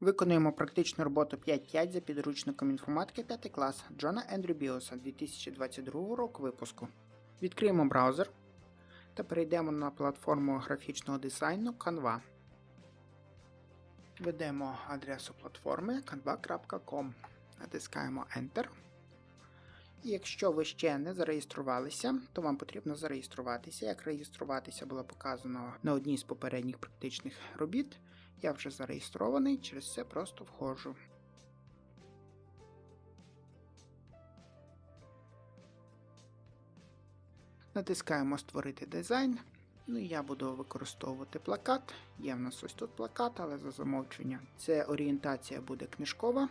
Виконуємо практичну роботу 5.5 за підручником інформатики 5 клас Джона Ендрю Біоса 2022 року випуску. Відкриємо браузер та перейдемо на платформу графічного дизайну Canva. Введемо адресу платформи canva.com. Натискаємо Enter. І якщо ви ще не зареєструвалися, то вам потрібно зареєструватися. Як реєструватися було показано на одній з попередніх практичних робіт. Я вже зареєстрований, через це просто входжу. Натискаємо Створити дизайн. Ну я буду використовувати плакат. Є в нас ось тут плакат, але за замовчення. Це орієнтація буде книжкова.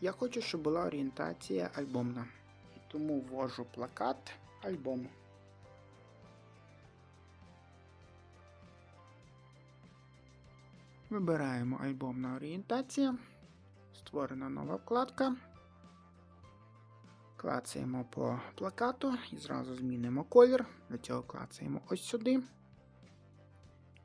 Я хочу, щоб була орієнтація альбомна. Тому ввожу плакат альбом. Вибираємо альбомна орієнтація. Створена нова вкладка. Клацаємо по плакату і зразу змінимо колір. Для цього клацаємо ось сюди.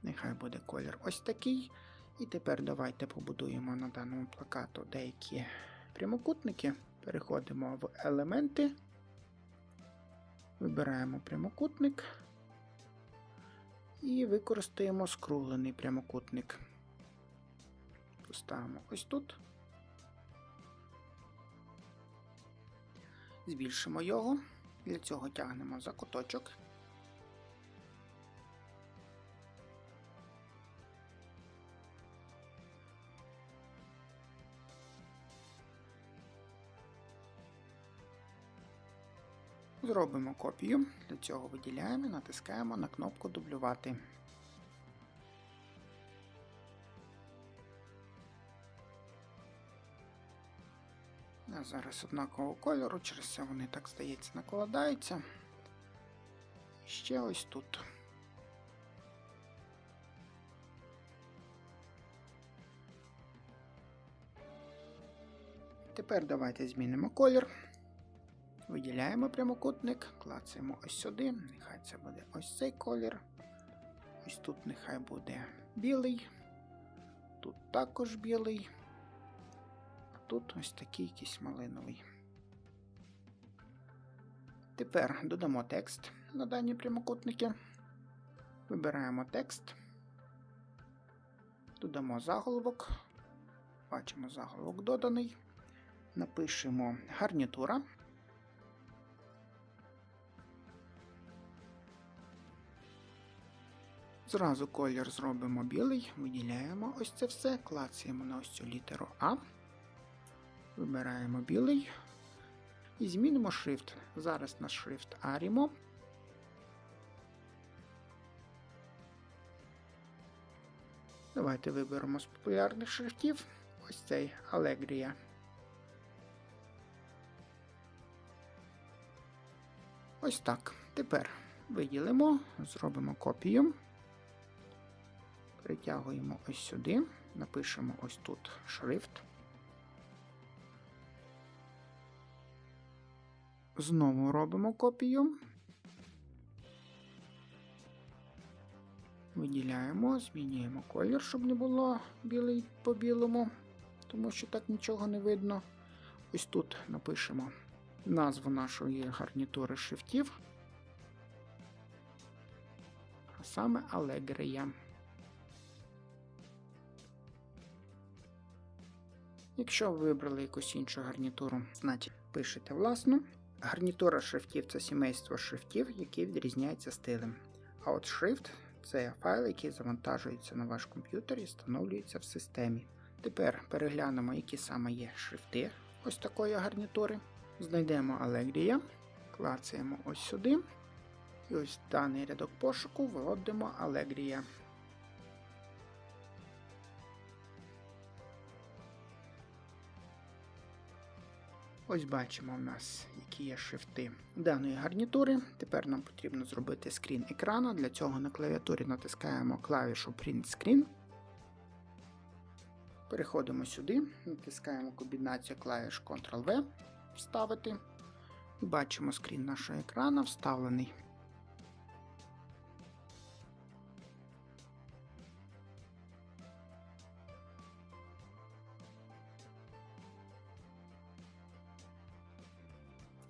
Нехай буде колір ось такий. І тепер давайте побудуємо на даному плакату деякі прямокутники. Переходимо в елементи. Вибираємо прямокутник і використаємо скруглений прямокутник. Поставимо ось тут. Збільшимо його. Для цього тягнемо за куточок. Зробимо копію. Для цього виділяємо і натискаємо на кнопку дублювати. А Зараз однакового кольору, через це вони так здається накладаються. Ще ось тут. Тепер давайте змінимо колір. Виділяємо прямокутник, клацаємо ось сюди. Нехай це буде ось цей колір. Ось тут нехай буде білий. Тут також білий. Тут ось такий якийсь малиновий. Тепер додамо текст на дані прямокутники. Вибираємо текст, додамо заголовок. Бачимо заголовок доданий. Напишемо гарнітура. Зразу колір зробимо білий, виділяємо ось це все, клацаємо на ось цю літеру А. Вибираємо білий і змінимо шрифт. Зараз наш шрифт Arimo. Давайте виберемо з популярних шрифтів ось цей Allegria. Ось так. Тепер виділимо, зробимо копію. Притягуємо ось сюди, напишемо ось тут шрифт. Знову робимо копію. Виділяємо, змінюємо колір, щоб не було білий по білому, тому що так нічого не видно. Ось тут напишемо назву нашої гарнітури шрифтів, а саме Allegria. Якщо ви вибрали якусь іншу гарнітуру, значить пишете власну. Гарнітура шрифтів це сімейство шрифтів, які відрізняються стилем. А от шрифт це файл, який завантажується на ваш комп'ютер і встановлюється в системі. Тепер переглянемо, які саме є шрифти ось такої гарнітури. Знайдемо Allegria, клацаємо ось сюди. І ось в даний рядок пошуку вводимо Allegria. Ось бачимо в нас, які є шифти даної гарнітури. Тепер нам потрібно зробити скрін екрана. Для цього на клавіатурі натискаємо клавішу Print Screen. Переходимо сюди, натискаємо комбінацію клавіш Ctrl-V, вставити. І бачимо скрін нашого екрана, вставлений.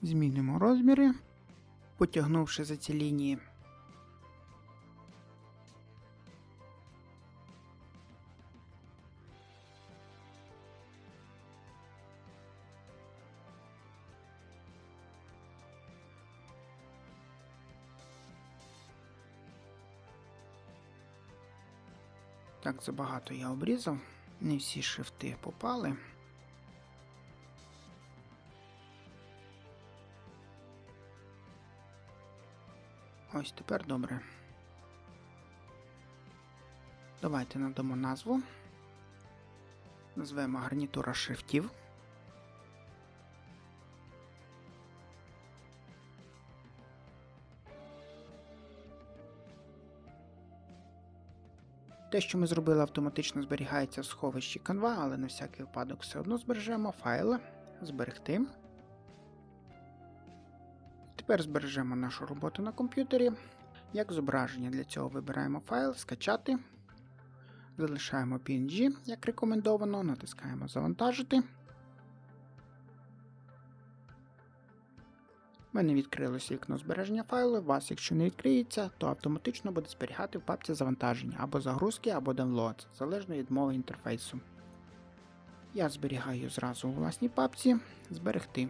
Змінимо розміри, потягнувши за ці лінії. Так, забагато я обрізав. Не всі шрифти попали. Ось тепер добре. Давайте надамо назву. Назвемо гарнітура шрифтів. Те, що ми зробили, автоматично зберігається в сховищі Canva, але на всякий випадок все одно збережемо файли, зберегти. Тепер збережемо нашу роботу на комп'ютері. Як зображення для цього вибираємо файл, скачати. Залишаємо PNG, як рекомендовано, натискаємо Завантажити. У мене відкрилося вікно збереження файлу. У вас, якщо не відкриється, то автоматично буде зберігати в папці завантаження або загрузки, або download, залежно від мови інтерфейсу. Я зберігаю зразу у власній папці Зберегти.